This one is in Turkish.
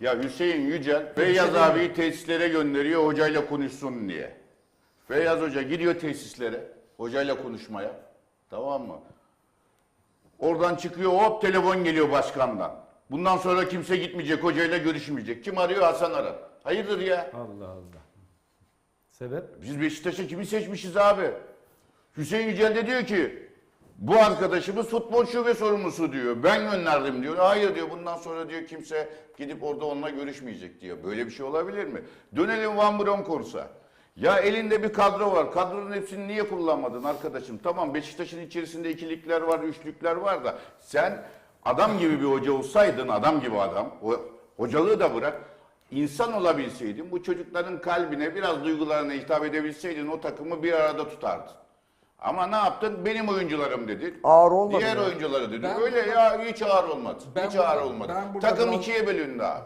Ya Hüseyin Yücel Feyyaz abiyi tesislere gönderiyor hocayla konuşsun diye. Feyyaz Hoca gidiyor tesislere hocayla konuşmaya. Tamam mı? Oradan çıkıyor hop telefon geliyor başkandan. Bundan sonra kimse gitmeyecek hocayla görüşmeyecek. Kim arıyor? Hasan Arat. Hayırdır ya? Allah Allah. Sebep? Biz Beşiktaş'a kimi seçmişiz abi? Hüseyin Yücel de diyor ki bu arkadaşımız futbol şube sorumlusu diyor. Ben gönderdim diyor. Hayır diyor bundan sonra diyor kimse gidip orada onunla görüşmeyecek diyor. Böyle bir şey olabilir mi? Dönelim Van Bronckhorst'a. Ya elinde bir kadro var. Kadronun hepsini niye kullanmadın arkadaşım? Tamam Beşiktaş'ın içerisinde ikilikler var, üçlükler var da sen adam gibi bir hoca olsaydın, adam gibi adam, o hocalığı da bırak. İnsan olabilseydin, bu çocukların kalbine, biraz duygularına hitap edebilseydin o takımı bir arada tutardın. Ama ne yaptın? Benim oyuncularım dedi. Ağır olmadı Diğer ya. oyuncuları dedi. Ben Öyle burada- ya hiç ağır olmadı. Ben hiç ağır burada- olmadı. ben burada Takım biraz- ikiye bölündü abi.